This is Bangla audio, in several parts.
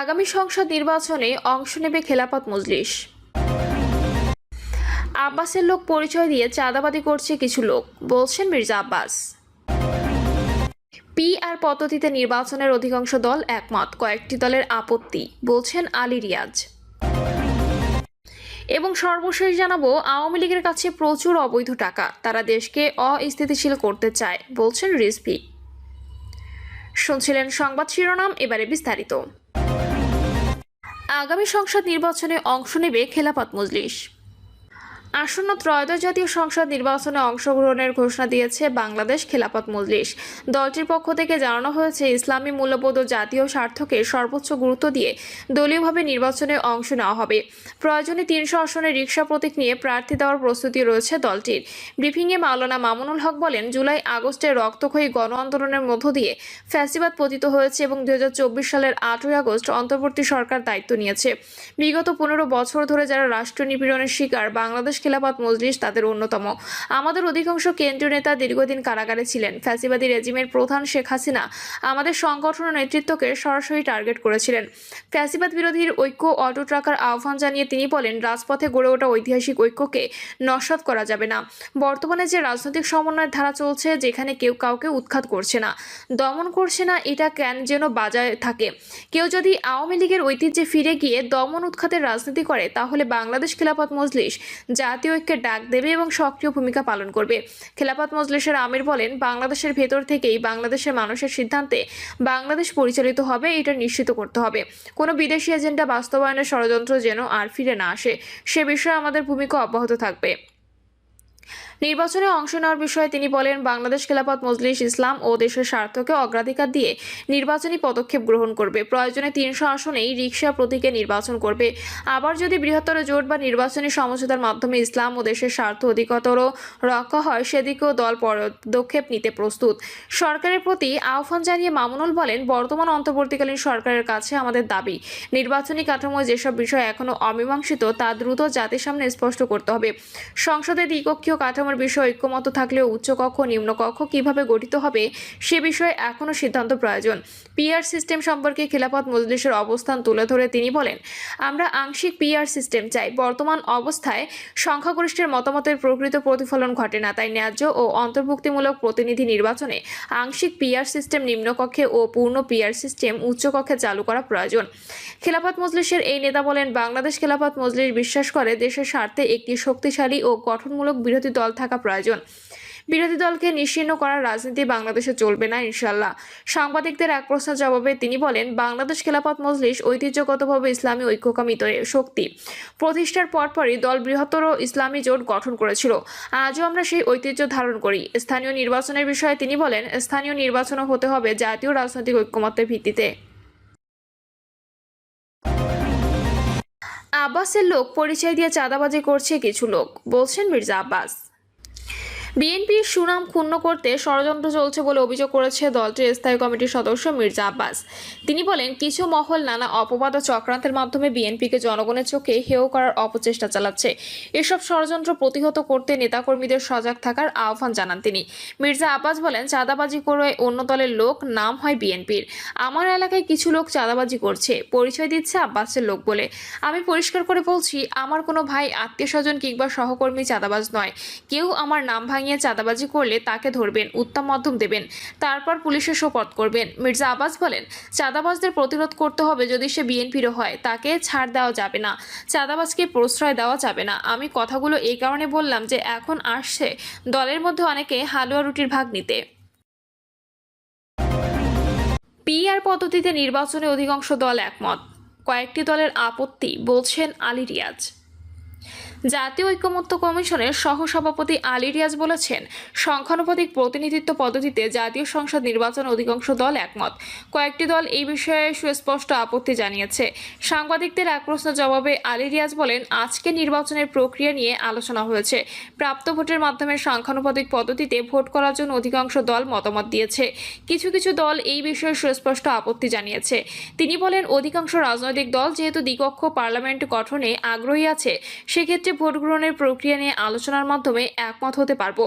আগামী সংসদ নির্বাচনে অংশ নেবে খেলাপথ মজলিস। আব্বাসের লোক পরিচয় দিয়ে চাঁদাবাদি করছে কিছু লোক, বলছেন মির্জা আব্বাস। পি আর পদ্ধতিতে নির্বাচনের অধিকাংশ দল একমত, কয়েকটি দলের আপত্তি, বলছেন আলী রিয়াজ। এবং সর্বশেষ জানাব, আওয়ামী লীগের কাছে প্রচুর অবৈধ টাকা, তারা দেশকে অস্থিতিশীল করতে চায়, বলছেন রিজভি। শুনছিলেন সংবাদ শিরোনাম, এবারে বিস্তারিত। আগামী সংসদ নির্বাচনে অংশ নেবে খেলাফত মজলিস। আসন্ন ত্রয়োদশ জাতীয় সংসদ নির্বাচনে অংশগ্রহণের ঘোষণা দিয়েছে বাংলাদেশ খেলাফত মজলিস। দলটির পক্ষ থেকে জানানো হয়েছে, ইসলামী মূল্যবোধ ও জাতীয় স্বার্থকে সর্বোচ্চ গুরুত্ব দিয়ে দলীয়ভাবে নির্বাচনে অংশ নেওয়া হবে। প্রয়োজনে তিনশো আসনে রিক্সা প্রতীক নিয়ে প্রার্থী দেওয়ার প্রস্তুতি রয়েছে দলটির। ব্রিফিংয়ে মাওলানা মামুনুল হক বলেন, জুলাই আগস্টে রক্তক্ষয়ী গণ আন্দোলনের মধ্য দিয়ে ফ্যাসিবাদ পতিত হয়েছে এবং দু হাজার চব্বিশ সালের আটই আগস্ট অন্তর্বর্তী সরকার দায়িত্ব নিয়েছে। বিগত পনেরো বছর ধরে যারা রাষ্ট্র নিপীড়নের শিকার, বাংলাদেশ খেলাফত মজলিস তাদের অন্যতম। আমাদের অধিকাংশ কেন্দ্রীয় নেতা দীর্ঘদিন কারাগারে ছিলেন। ফ্যাসিবাদী রেজিমের প্রধান শেখ হাসিনা আমাদের সংগঠন নেতৃত্বকে সরাসরি টার্গেট করেছিলেন। ফ্যাসিবাদ বিরোধীর ঐক্য, অটুট রাখার আহ্বান জানিয়ে তিনি বলেন, রাজপথে গড়ে ওঠা ঐতিহাসিক ঐক্যকে নস্বাত করা যাবে না। বর্তমানে যে রাজনৈতিক সমন্বয়ের ধারা চলছে, যেখানে কেউ কাউকে উৎখাত করছে না, দমন করছে না, এটা কেন যেন বাজায় থাকে। কেউ যদি আওয়ামী লীগের ঐতিহ্যে ফিরে গিয়ে দমন উৎখাতের রাজনীতি করে, তাহলে বাংলাদেশ খেলাফত মজলিস জাতীয় ঐক্যের ডাক দেবে এবং সক্রিয় ভূমিকা পালন করবে। খেলাফত মজলিসের আমির বলেন, বাংলাদেশের ভেতর থেকেই বাংলাদেশের মানুষের সিদ্ধান্তে বাংলাদেশ পরিচালিত হবে, এটা নিশ্চিত করতে হবে। কোনো বিদেশি এজেন্ডা বাস্তবায়নের ষড়যন্ত্র যেন আর ফিরে না আসে, সে বিষয়ে আমাদের ভূমিকা অব্যাহত থাকবে। নির্বাচনে অংশ নেওয়ার বিষয়ে তিনি বলেন, বাংলাদেশ খেলাফত মজলিস ইসলাম ও দেশের স্বার্থকে অগ্রাধিকার দিয়ে নির্বাচনী পদক্ষেপ গ্রহণ করবে। প্রয়োজনে তিনশো আসনেই রিক্সা প্রতীকে নির্বাচন করবে। আবার যদি বৃহত্তর জোট বা নির্বাচনী সমঝোতার মাধ্যমে ইসলাম ও দেশের স্বার্থ অধিকতর রক্ষা হয়, সেদিকেও দল পদক্ষেপ নিতে প্রস্তুত। সরকারের প্রতি আহ্বান জানিয়ে মামুনুল বলেন, বর্তমান অন্তর্বর্তীকালীন সরকারের কাছে আমাদের দাবি, নির্বাচনী কাঠামোয় যেসব বিষয় এখনও অমীমাংসিত, তা দ্রুত জাতির সামনে স্পষ্ট করতে হবে। সংসদে দ্বিকক্ষীয় কাঠামোর বিষয়ে ঐক্যমত থাকলেও উচ্চকক্ষ নিম্নকক্ষ কীভাবে গঠিত হবে সে বিষয়ে এখনও সিদ্ধান্ত প্রয়োজন। পিআর সিস্টেম সম্পর্কে খেলাফত মজলিসের অবস্থান তুলে ধরে তিনি বলেন, আমরা আংশিক পিআর সিস্টেম চাই। বর্তমান অবস্থায় সংখ্যাগরিষ্ঠের মতামতের প্রকৃত প্রতিফলন ঘটে না। তাই ন্যায্য ও অন্তর্ভুক্তিমূলক প্রতিনিধি নির্বাচনে আংশিক পিআর সিস্টেম নিম্নকক্ষে ও পূর্ণ পিআর সিস্টেম উচ্চকক্ষে চালু করা প্রয়োজন। খেলাফত মজলিসের এই নেতা বলেন, বাংলাদেশ খেলাফত মজলিস বিশ্বাস করে দেশের স্বার্থে একটি শক্তিশালী ও গঠনমূলক বিরোধী দল থাকা প্রয়োজন। বিরোধী দলকে নিশ্চিহ্ন করার রাজনীতি বাংলাদেশে চলবে না ইনশাল্লাহ সাংবাদিকদের এক প্রশ্নের জবাবে তিনি বলেন, বাংলাদেশ খেলাফত মজলিস ঐতিহ্যগতভাবে ইসলামী ঐক্যকামী দলের শক্তি। প্রতিষ্ঠার পরপরই দল বৃহত্তর ইসলামী জোট গঠন করেছিল। আজও আমরা সেই ঐতিহ্য ধারণ করি। স্থানীয় নির্বাচনের বিষয়ে তিনি বলেন, স্থানীয় নির্বাচনও হতে হবে জাতীয় রাজনৈতিক ঐক্যমত্যের ভিত্তিতে। আব্বাসের লোক পরিচয় দিয়ে চাঁদাবাজি করছে কিছু লোক, বলছেন মির্জা আব্বাস। বিএনপির সুনাম ক্ষুণ্ণ করতে ষড়যন্ত্র চলছে বলে অভিযোগ করেছে দলটির স্থায়ী কমিটির সদস্য মির্জা আব্বাস। তিনি বলেন, কিছু মহল নানা অপবাদ ও চক্রান্তের মাধ্যমে বিএনপিকে জনগণের চোখে হেয় করার অপচেষ্টা চালাচ্ছে। এসব ষড়যন্ত্র প্রতিহত করতে নেতাকর্মীদের সজাগ থাকার আহ্বান জানান তিনি। মির্জা আব্বাস বলেন, চাঁদাবাজি করে অন্য দলের লোক নাম হয় বিএনপির। আমার এলাকায় কিছু লোক চাঁদাবাজি করছে, পরিচয় দিচ্ছে আব্বাসের লোক বলে। আমি পরিষ্কার করে বলছি, আমার কোনো ভাই আত্মীয় স্বজন কিংবা সহকর্মী চাঁদাবাজ নয়। কেউ আমার নাম ভাঙিয়ে চাঁদাবাজি করলে তাকে ধরবেন, উত্তম মাধ্যম দেবেন, তারপর পুলিশে সোপর্দ করবেন। মির্জা আব্বাস বলেন, চাঁদাবাজদের প্রতিরোধ করতে হবে যদি সে বিএনপিরও হয়, তাকে ছাড় দেওয়া যাবে না, চাঁদাবাজকে প্রশ্রয় দেওয়া যাবে না। আমি কথাগুলো এই কারণে বললাম যে এখন আসছে দলের মধ্যে অনেকে হালুয়া রুটির ভাগ নিতে। পিআর পদ্ধতিতে নির্বাচনে অধিকাংশ দল একমত। কয়েকটি দলের আপত্তি, বলছেন আলী রিয়াজ। জাতীয় ঐক্যমত্য কমিশনের সহসভাপতি আলী রিয়াজ বলেছেন, সংখ্যানুপাতিক প্রতিনিধিত্ব পদ্ধতিতে জাতীয় সংসদ নির্বাচন অধিকাংশ দল একমত। কয়েকটি দল এই বিষয়ে সুস্পষ্ট আপত্তি জানিয়েছে। সাংবাদিকদের এক প্রশ্ন জবাবে আলী রিয়াজ বলেন, আজকে নির্বাচনের প্রক্রিয়া নিয়ে আলোচনা হয়েছে। প্রাপ্ত ভোটের মাধ্যমে সংখ্যানুপাতিক পদ্ধতিতে ভোট করার জন্য অধিকাংশ দল মতামত দিয়েছে। কিছু কিছু দল এই বিষয়ে সুস্পষ্ট আপত্তি জানিয়েছে। তিনি বলেন, অধিকাংশ রাজনৈতিক দল যেহেতু দ্বিকক্ষ পার্লামেন্ট গঠনে আগ্রহী আছে, সেক্ষেত্রে কমিটিতে ভোট গ্রহণের প্রক্রিয়া নিয়ে আলোচনার মাধ্যমে একমত হতে পারব।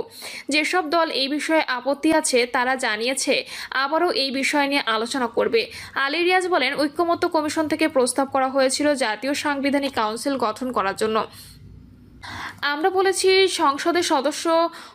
যেসব দল এই বিষয়ে আপত্তি আছে, তারা জানিয়েছে, আবারও এই বিষয় নিয়ে আলোচনা করবে। আলী রিয়াজ বলেন, ঐক্যমত্য কমিশন থেকে প্রস্তাব করা হয়েছিল জাতীয় সাংবিধানিক কাউন্সিল গঠন করার জন্য। আমরা বলেছি সংসদের সদস্য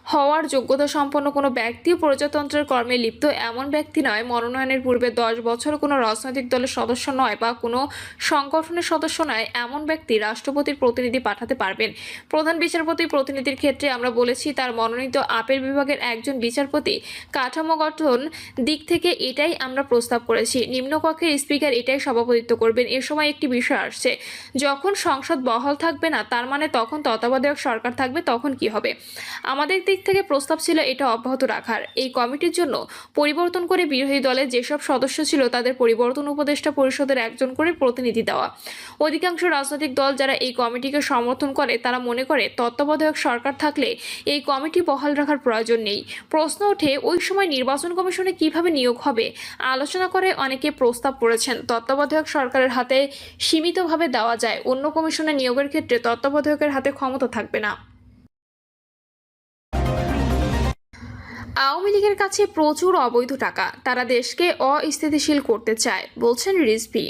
হওয়ার যোগ্যতা সম্পন্ন কোনো ব্যক্তি প্রজাতন্ত্রের কর্মে লিপ্ত এমন ব্যক্তি নয়, মনোনয়নের পূর্বে দশ বছর কোনো রাজনৈতিক দলের সদস্য নয় বা কোনো সংগঠনের সদস্য নয়, এমন ব্যক্তি রাষ্ট্রপতির প্রতিনিধি পাঠাতে পারবেন। প্রধান বিচারপতির প্রতিনিধির ক্ষেত্রে আমরা বলেছি তার মনোনীত আপিল বিভাগের একজন বিচারপতি। কাঠামো গঠন দিক থেকে এটাই আমরা প্রস্তাব করেছি। নিম্নকক্ষের স্পিকার এটাই সভাপতিত্ব করবেন। এ সময় একটি বিষয় আসছে। যখন সংসদ বহাল থাকবে না, তার মানে তখন তত্ত্বাবধায়ক সরকার থাকবে, তখন কি হবে? আমাদের দিক থেকে প্রস্তাব ছিল এটা অব্যাহত রাখার। এই কমিটির জন্য পরিবর্তন করে বিরোধী দলের যেসব সদস্য ছিল, তাদের পরিবর্তন উপদেষ্টা পরিষদের একজন করে প্রতিনিধি দেওয়া। অধিকাংশ রাজনৈতিক দল যারা এই কমিটিকে সমর্থন করে, তারা মনে করে তত্ত্বাবধায়ক সরকার থাকলে এই কমিটি বহাল রাখার প্রয়োজন নেই। প্রশ্ন ওঠে, ওই সময় নির্বাচন কমিশনে কীভাবে নিয়োগ হবে? আলোচনা করে অনেকে প্রস্তাব করেছেন, তত্ত্বাবধায়ক সরকারের হাতে সীমিতভাবে দেওয়া যায়। অন্য কমিশনে নিয়োগের ক্ষেত্রে তত্ত্বাবধায়কের হাতে ক্ষমতা থাকবে না। আওয়ামী লীগের কাছে প্রচুর অবৈধ টাকা। তারা দেশকে অস্থিতিশীল করতে চায়, বলছেন রিজভি।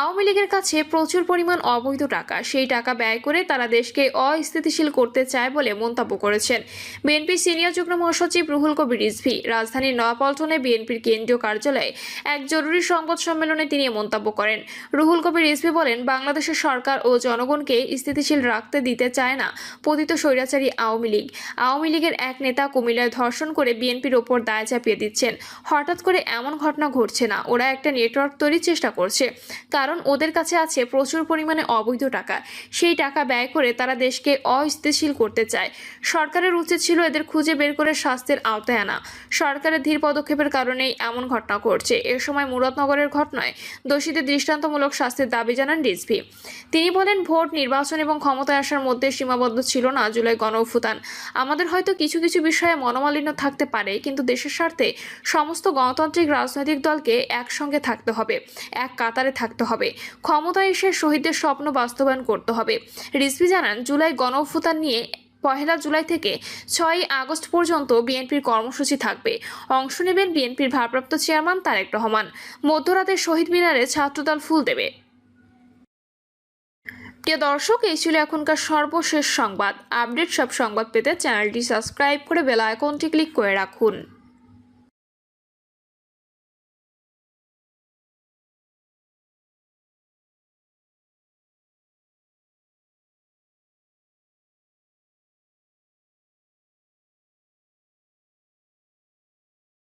আওয়ামী লীগের কাছে প্রচুর পরিমাণ অবৈধ টাকা। সেই টাকা ব্যয় করে তারা দেশকে অস্থিতিশীল করতে চায় বলে মন্তব্য করেছেন। বিএনপির সিনিয়র যুগ্ম মহাসচিব রুহুল কবির রিজভি। রাজধানীর নয়াপল্টনে বিএনপির কেন্দ্রীয় কার্যালয়ে এক জরুরি সংবাদ সম্মেলনে তিনি মন্তব্য করেন। রুহুল কবির রিজভি বলেন, বাংলাদেশের সরকার ও জনগণকে স্থিতিশীল রাখতে দিতে চায় না পতিত স্বৈরাচারী আওয়ামী লীগ। আওয়ামী লীগের এক নেতা কুমিল্লায় ধর্ষণ করে বিএনপির ওপর দায় চাপিয়ে দিচ্ছেন। হঠাৎ করে এমন ঘটনা ঘটছে না। ওরা একটা নেটওয়ার্ক তৈরির চেষ্টা করছে। কারণ ওদের কাছে আছে প্রচুর পরিমাণে অবৈধ টাকা। সেই টাকা ব্যয় করে তারা দেশকে অস্থিতিশীল করতে চায়। সরকারের উচিত ছিল এদের খুঁজে বের করে স্বাস্থ্যের আওতায় আনা। সরকারের ধীর পদক্ষেপের কারণেই এমন ঘটনা ঘটছে। এ সময় মুরাদনগরের ঘটনায় দোষীদের দৃষ্টান্তমূলক শাস্তির দাবি জানান রিজভি তিনি বলেন, ভোট, নির্বাচন এবং ক্ষমতায় আসার মধ্যে সীমাবদ্ধ ছিল না জুলাই গণ আমাদের হয়তো কিছু কিছু বিষয়ে মনোমালিন্য থাকতে পারে, কিন্তু দেশের স্বার্থে সমস্ত গণতান্ত্রিক রাজনৈতিক দলকে একসঙ্গে থাকতে হবে, এক কাতারে থাকতে হবে। ক্ষমতায় এসে শহীদদের স্বপ্ন বাস্তবায়ন করতে হবে। রিজভি জানান, জুলাই গণ অভ্যুত্থান নিয়ে পহেলা জুলাই থেকে ছয় আগস্ট পর্যন্ত বিএনপির কর্মসূচি থাকবে। অংশ নেবেন বিএনপির ভারপ্রাপ্ত চেয়ারম্যান তারেক রহমান। মধ্যরাতে শহীদ মিনারে ছাত্রদল ফুল দেবে। প্রিয় দর্শক, এই ছিল এখনকার সর্বশেষ সংবাদ। আপডেট সব সংবাদ পেতে চ্যানেলটি সাবস্ক্রাইব করে বেল আইকনটি ক্লিক করে রাখুন।